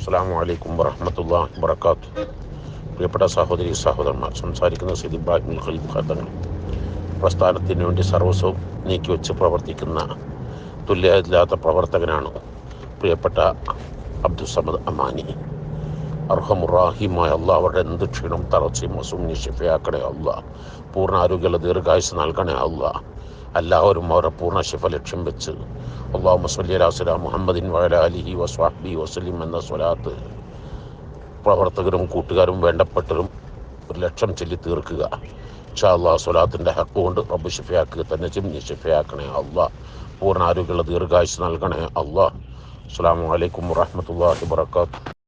അസ്സാം വലൈക്കും വറഹമത്തുള്ള വബർക്കാത്തു പ്രിയപ്പെട്ട സഹോദരി സഹോദരന്മാർ സംസാരിക്കുന്ന സിദി ഇബ്രാഹിം ഖലീഫ് ഖത്തങ്ങൾ പ്രസ്ഥാനത്തിന് വേണ്ടി സർവസ്വം നീക്കിവെച്ച് പ്രവർത്തിക്കുന്ന തുല്യമില്ലാത്ത പ്രവർത്തകനാണ് പ്രിയപ്പെട്ട അബ്ദുസമദ് അമാനി. അർഹമുറാഹിമായ അള്ള അവരുടെ എന്ത് ക്ഷീണം തളർച്ചയും അസുഖം ഷിഫയാക്കണേ അല്ല പൂർണ ആരോഗ്യമുള്ള ദീർഘായുസ് നൽകണേ അള്ളാഹ്. എല്ലാവരും അവരുടെ പൂർണ ശിഫ ലക്ഷ്യം വെച്ച് അള്ളാഹു മുസ്ലി അലാസ്ല മുഹമ്മദിൻ വഅല വസ്വാഹ്ബി വസ്ലിം എന്ന സ്വലാത്ത് പ്രവർത്തകരും കൂട്ടുകാരും വേണ്ടപ്പെട്ടവരും ഒരു ലക്ഷം ചൊല്ലി തീർക്കുക. ഇൻഷാ അള്ളാഹ് സ്വലാത്തിന്റെ ഹക്ക് കൊണ്ട് റബ്ബ് ഷിഫയാക്കുക തന്നെ ചിമ്മി ഷിഫയാക്കണേ അള്ളാഹ് പൂർണ ആരോഗ്യമുള്ള ദീർഘായുസ് നൽകണേ അള്ളാഹ് അസ്സാം വലൈക്കും വാഹമത്തല്ലാഹി വാത്തു